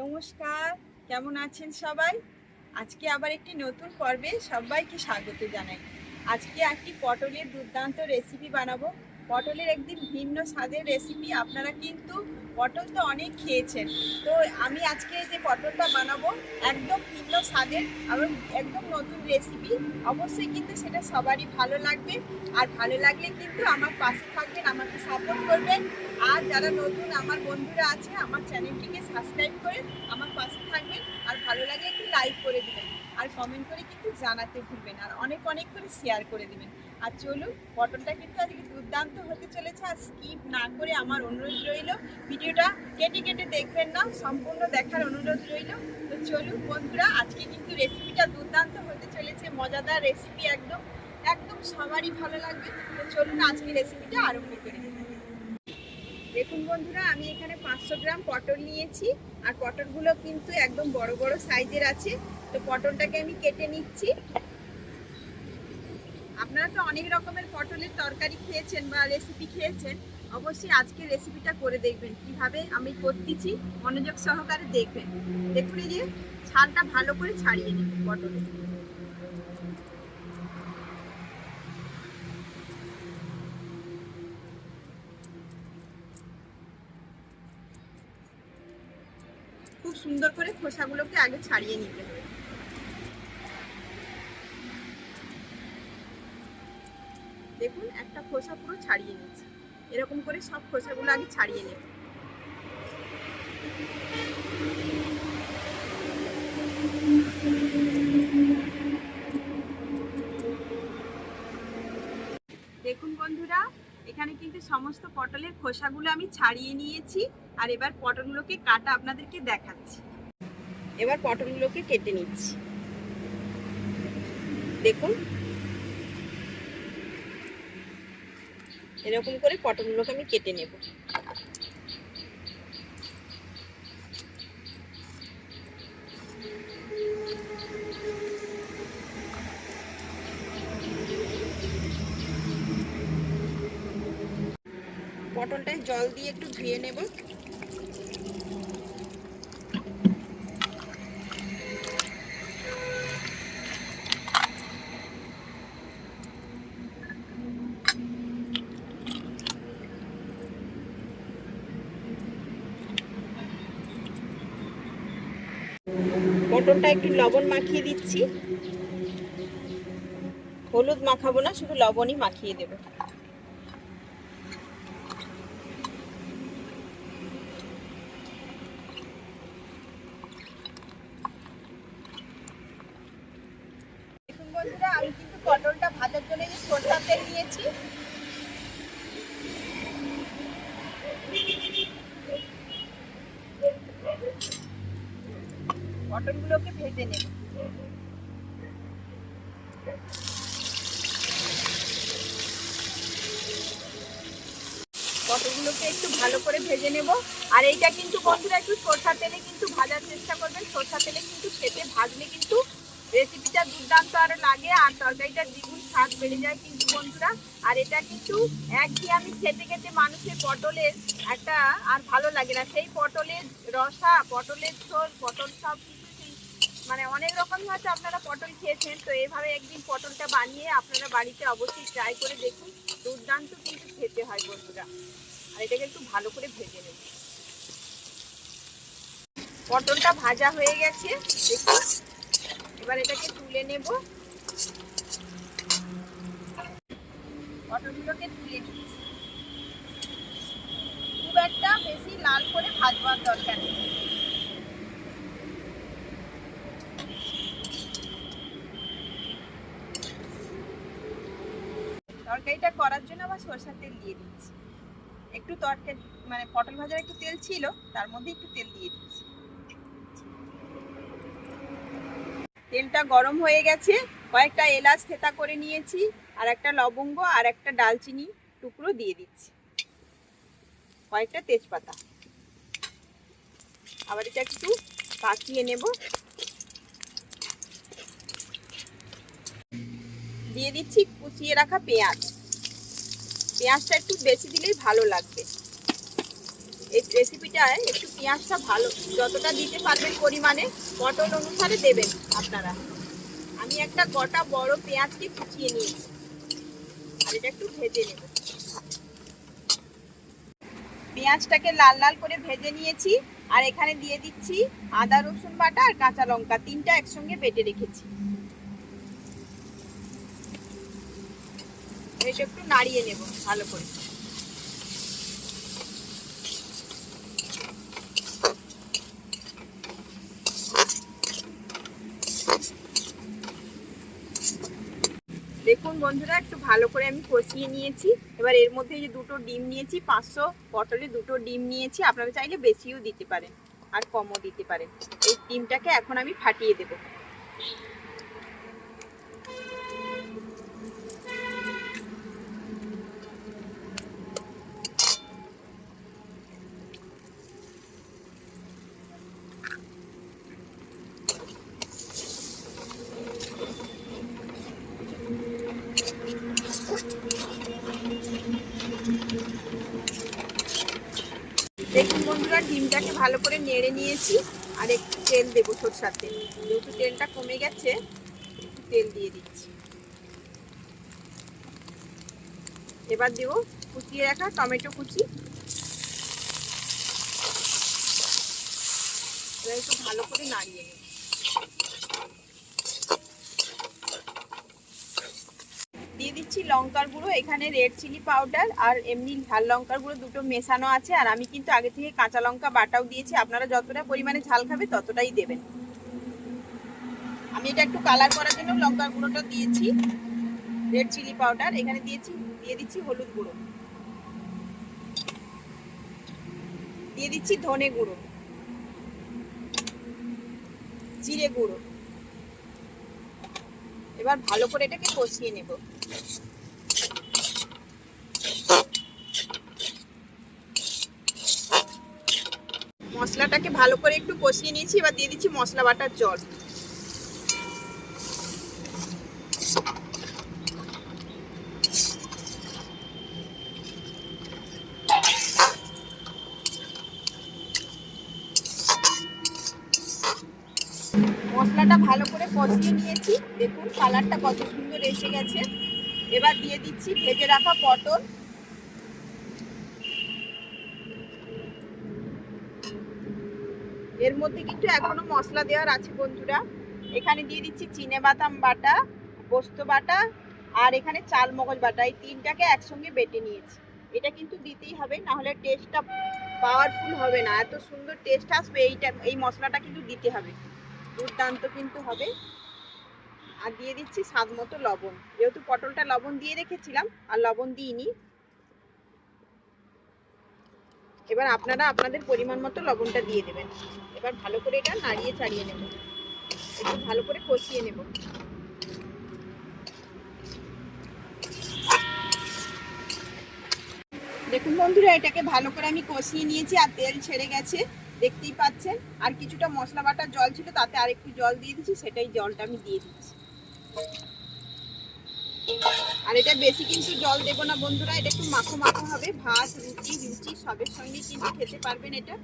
নমস্কার, কেমন আছেন সবাই? আজকে আবার একটি নতুন পর্বে সবাইকে স্বাগত জানাই। আজকে একটি পটলের দুর্দান্ত রেসিপি বানাবো। পটলের একদিন ভিন্ন স্বাদের রেসিপি আপনারা কিন্তু পটল তো অনেক খেয়েছেন। তো আমি আজকে যে পটলটা বানাবো, একদম ভিন্ন স্বাদের এবং একদম নতুন রেসিপি অবশ্যই কিন্তু সেটা সবারই ভালো লাগবে। আর ভালো লাগলে কিন্তু আমার পাশে থাকবেন, আমাকে সাপোর্ট করবেন। আর যারা নতুন, আমার বন্ধুরা আছে, আমার চ্যানেলটিকে সাবস্ক্রাইব করে আমার পাশে থাকবেন। আর ভালো লাগলে একটু লাইক করে দিবেন। আর কমেন্ট করে কিন্তু জানাতে ভুলবেন আর অনেক অনেক করে শেয়ার করে দিবেন। আর চলুন, পটলটা কিন্তু আজকে দুর্দান্ত হতে চলেছে। আর স্কিপ না করে আমার অনুরোধ রইল। ভিডিওটা কেটে কেটে দেখবেন না, সম্পূর্ণ দেখার অনুরোধ রইল। তো চলুন বন্ধুরা, আজকে কিন্তু রেসিপিটা দুর্দান্ত হতে চলেছে, মজাদার রেসিপি একদম একদম সবারই ভালো লাগবে। তো চলুন আজকে রেসিপিটা আরম্ভ করি। দেখুন বন্ধুরা, আমি এখানে পাঁচশো গ্রাম পটল নিয়েছি, আর পটলগুলো কিন্তু একদম বড় বড় সাইজের আছে। তো পটলটাকে আমি কেটে নিচ্ছি। আপনারা তো অনেক রকমের পটলের তরকারি খেয়েছেন বা রেসিপি খেয়েছেন। অবশ্যই আজকে রেসিপিটা করে দেখবেন। কীভাবে আমি করতেছি, মনোযোগ সহকারে দেখবেন। দেখুন এই যে, ছালটা ভালো করে ছাড়িয়ে নিন পটলের খুব সুন্দর করে খোসাগুলোকে আগে ছাড়িয়ে নিতে হবে। দেখুন, একটা খোসা পুরো ছাড়িয়ে নিচ্ছে। এরকম করে সব খোসাগুলো আগে ছাড়িয়ে নেব। দেখুন বন্ধুরা, এখানে কিন্তু সমস্ত পটলের খোসাগুলো আমি ছাড়িয়ে নিয়েছি, আর এবার পটলগুলোকে কাটা আপনাদেরকে দেখাচ্ছি। এবার পটলগুলোকে কেটে নিচ্ছি। দেখুন এরকম করে পটলগুলোকে আমি কেটে নেব। পটলটায় জল দিয়ে একটু ধুয়ে নেব। পটলটা একটু লবণ মাখিয়ে দিচ্ছি। হলুদ মাখাবো না, শুধু লবণই মাখিয়ে দেবো। আমি কিন্তু পটলটা ভাজার জন্য যে সরষার তেল নিয়েছি। পটলগুলোকে ভেজে নেব। পটলগুলোকে একটু ভালো করে ভেজে নেব। আর এইটা কিন্তু বন্ধুরা একটু সরষার তেলে কিন্তু ভাজার চেষ্টা করবেন। সরষার তেলে কিন্তু খেতে, ভাজলে কিন্তু রেসিপিটা দুর্দান্ত আরও লাগে আর তরকারিটা দ্বিগুণ স্বাদ বেড়ে যায় কিন্তু বন্ধুরা। আর এটা কিন্তু একঘেয়ে আমি খেতে খেতে মানুষের পটলের একটা আর ভালো লাগে না। সেই পটলের রসা, পটলের ঝোল, পটল সব মানে অনেক রকমই হয়তো আপনারা পটল খেয়েছেন, তো এইভাবে একদিন পটলটা বানিয়ে আপনারা বাড়িতে অবশ্যই ট্রাই করে দেখুন। দুর্দান্ত কিন্তু খেতে হয় বন্ধুরা। আর এটাকে একটু ভালো করে ভেজে নেব। পটলটা ভাজা হয়ে গেছে, দেখুন। এবার এটাকে তুলে নেব। পটলগুলোকে তুলে নিচ্ছি খুব একটা বেশি লাল করে ভাজবার দরকার নেই। তরকারিটা করার জন্য আবার সরষার তেল দিয়ে দিচ্ছি একটু তরকারি মানে পটল ভাজার একটু তেল ছিল, তার মধ্যে একটু তেল দিয়ে দিচ্ছি তেলটা গরম হয়ে গেছে, কয়েকটা এলাচ থেতা করে নিয়েছি, আর একটা লবঙ্গ, আর একটা ডালচিনি টুকরো দিয়ে দিচ্ছি। কয়েকটা তেজপাতা। আবার এটা একটু পাকিয়ে নেব। দিয়ে দিচ্ছি কুচিয়ে রাখা পেঁয়াজ। পেঁয়াজটা একটু বেশি দিলেই ভালো লাগবে। এই রেসিপিটায় একটু পেঁয়াজটা ভালো, যতটা দিতে পারবেন পরিমাণে, পটল অনুসারে দেবেন আপনারা। আমি একটা গোটা বড় পেঁয়াজকে কুচিয়ে নিয়েছি। আর এটা একটু ভেজে নেব। পেঁয়াজটাকে লাল লাল করে ভেজে নিয়েছি। আর এখানে দিয়ে দিচ্ছি আদা রসুন বাটা আর কাঁচা লঙ্কা, তিনটা একসঙ্গে বেটে রেখেছি। এটা একটু নাড়িয়ে নেব, ভালো করে। দেখুন বন্ধুরা, একটু ভালো করে আমি কষিয়ে নিয়েছি। এবার এর মধ্যে যে দুটো ডিম নিয়েছি, পাঁচশো পটলে দুটো ডিম নিয়েছি, আপনারা চাইলে বেশিও দিতে পারেন আর কমও দিতে পারেন। এই ডিমটাকে এখন আমি ফাটিয়ে দেব। দেখুন বন্ধুরা, ডিমটাকে ভালো করে নেড়ে নিয়েছি, আর একটু তেল দেবো সরষার তেল। যেহেতু তেলটা কমে গেছে, একটু তেল দিয়ে দিচ্ছি। এবার দেবো কুচিয়ে রাখা টমেটো কুচি। এবার একটু ভালো করে নাড়িয়ে নেব দিয়ে দিচ্ছি লঙ্কার গুঁড়ো, এখানে রেড চিলি পাউডার আর এমনি ঝাল লঙ্কার গুঁড়ো দুটো মেশানো আছে। আর আমি কিন্তু আগে থেকে কাঁচা লঙ্কা বাটাও দিয়েছি। আপনারা যতটা পরিমাণে ঝাল খাবে ততটাই দেবেন। আমি এটা একটু কালার করার জন্য লঙ্কার গুঁড়োটা দিয়েছি। রেড চিলি পাউডার এখানে দিয়েছি, দিয়ে দিচ্ছি হলুদ গুঁড়ো। দিয়ে দিচ্ছি ধনে গুঁড়ো। জিরে গুঁড়ো। এবার ভালো করে এটাকে কষিয়ে নেব। মশলাটাকে ভালো করে একটু কষিয়ে নিয়েছি, এবার দিয়ে দিচ্ছি মশলা বাটার জল। মশলাটা ভালো করে কষিয়ে নিয়েছি। দেখুন, কালারটা কত সুন্দর এসে গেছে। এবার দিয়ে দিচ্ছি, ভেজে রাখা পটল। এর মধ্যে কিন্তু এখনও মশলা দেওয়ার আছে বন্ধুরা। এখানে দিয়ে দিচ্ছি চিনে বাদাম বাটা, পোস্ত বাটা, আর এখানে চাল মগজ বাটা। এই তিনটাকে একসঙ্গে বেটে নিয়েছি। এটা কিন্তু দিতেই হবে না হলে টেস্টটা পাওয়ারফুল হবে না। এত সুন্দর টেস্ট আসবে, এইটা এই মশলাটা কিন্তু দিতে হবে। দুর্দান্ত কিন্তু হবে। আর দিয়ে দিচ্ছি স্বাদ মতো লবণ। যেহেতু পটলটা লবণ দিয়ে রেখেছিলাম, আর লবণ দিইনি। এবার আপনারা আপনাদের পরিমাণ মতো লবণটা দিয়ে দেবেন। এবার ভালো করে এটা নাড়িয়ে চাড়িয়ে নেব। একটু ভালো করে কষিয়ে নেব। দেখুন বন্ধুরা, এটাকে ভালো করে আমি কষিয়ে নিয়েছি আর তেল ছেড়ে গেছে। দেখতেই পাচ্ছেন। আর কিছুটা মশলা বাটার জল ছিল, তাতে আর একটু জল দিয়ে দিচ্ছি সেটাই জলটা আমি দিয়ে দিচ্ছি। আর এটা বেশি কিন্তু জল দেবো না বন্ধুরা, এটা একটু মাখো মাখো হবে। ভাত, রুটি, লুচি সবের সঙ্গে কিন্তু খেতে পারবেন এটা।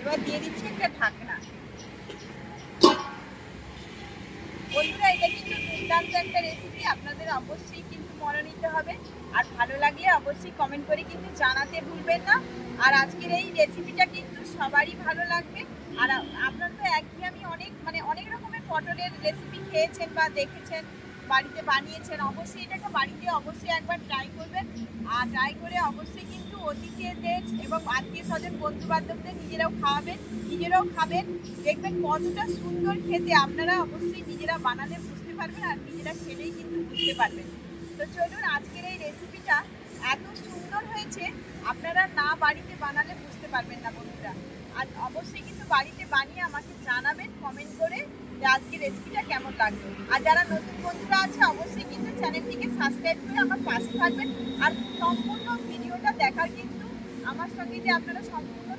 এবার দিয়ে দিচ্ছি একটা ঢাকনা। বন্ধুরা, এটা কিন্তু দুর্দান্ত একটা রেসিপি আপনাদের অবশ্যই কিন্তু মনে নিতে হবে। আর ভালো লাগলে অবশ্যই কমেন্ট করে কিন্তু জানাতে ভুলবেন না। আর আজকের এই রেসিপিটা কিন্তু সবারই ভালো লাগবে। আর আপনার তো একই আমি অনেক মানে অনেক রকমের পটলের রেসিপি খেয়েছেন বা দেখেছেন, বাড়িতে বানিয়েছেন। অবশ্যই এটাকে বাড়িতে অবশ্যই একবার ট্রাই করবেন। আর ট্রাই করে অবশ্যই কিন্তু অতিথিদের এবং আত্মীয় স্বজন বন্ধু বান্ধবদের নিজেরাও খাওয়াবেন, নিজেরাও খাবেন। দেখবেন কতটা সুন্দর খেতে। আপনারা অবশ্যই নিজেরা বানালে বুঝতে পারবেন আর নিজেরা খেলেই কিন্তু বুঝতে পারবেন। তো চলুন আজকের এই রেসিপিটা এত সুন্দর হয়েছে, আপনারা না বাড়িতে বানালে বুঝতে পারবেন না বন্ধুরা। আর অবশ্যই কিন্তু বাড়িতে বানিয়ে আমাকে জানাবেন কমেন্ট করে যে আজকে রেসিপিটা কেমন লাগল। আর যারা নতুন বন্ধুরা আছে, অবশ্যই কিন্তু চ্যানেলটিকে সাবস্ক্রাইব করে আমার পাশে থাকবেন। আর সম্পূর্ণ ভিডিওটা দেখার কিন্তু আমার সঙ্গে যে আপনারা সম্পূর্ণ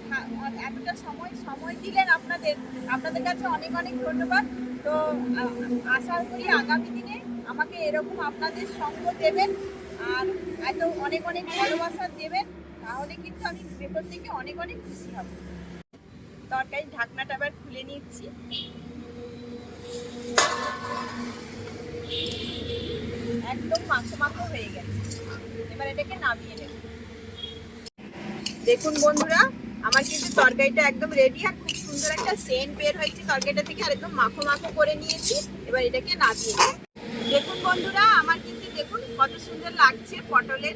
এতটা সময় সময় দিলেন আপনাদের আপনাদের কাছে অনেক অনেক ধন্যবাদ। তো আশা করি আগামী দিনে আমাকে এরকম আপনাদের সঙ্গ দেবেন আর এত অনেক অনেক ভালোবাসা দেবেন, তাহলে কিন্তু আমি ভেতর থেকে অনেক অনেক খুশি হব। তরকারি ঢাকনাটা আবার খুলে নিচ্ছি। একদম মাখো মাখো হয়ে গেছে। এবার এটাকে নামিয়ে নেব। দেখুন বন্ধুরা, আমার কিন্তু তরকারিটা একদম রেডি আর খুব সুন্দর একটা সেন্ট বের হয়েছে তরকারিটা থেকে, আর একদম মাখো মাখো করে নিয়েছি। এবার এটাকে নামিয়ে নেব। বন্ধুরা, আমার কিন্তু দেখুন কত সুন্দর লাগছে পটলের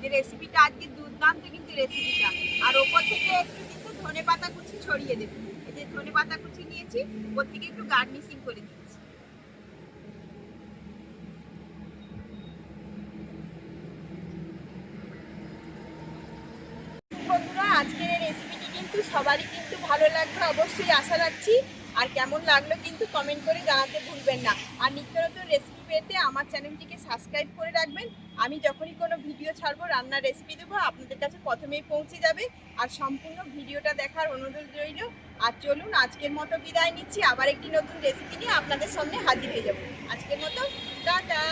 যে রেসিপিটা আজকে দুর্দান্ত কিন্তু রেসিপিটা আর ওপর থেকে একটু কিন্তু ধনে পাতা কুচি ছড়িয়ে দেবেন এই যে ধনে পাতা কুচি নিয়েছি, ওপর থেকে একটু গার্নিশিং করে দিচ্ছি। বন্ধুরা, আজকের এই রেসিপিটি কিন্তু সবারই কিন্তু ভালো লাগবে, অবশ্যই আশা রাখছি। আর কেমন লাগল কিন্তু কমেন্ট করে জানাতে ভুলবেন না। আর নিত্য নতুন রেসিপি পেতে আমার চ্যানেলটিকে সাবস্ক্রাইব করে রাখবেন। আমি যখনই কোনো ভিডিও ছাড়বো, রান্নার রেসিপি দেবো, আপনাদের কাছে প্রথমেই পৌঁছে যাবে। আর সম্পূর্ণ ভিডিওটা দেখার অনুরোধ রইল। আর চলুন, আজকের মতো বিদায় নিচ্ছি। আবার একটি নতুন রেসিপি নিয়ে আপনাদের সামনে হাজির হয়ে যাব। আজকের মতো, টাটা!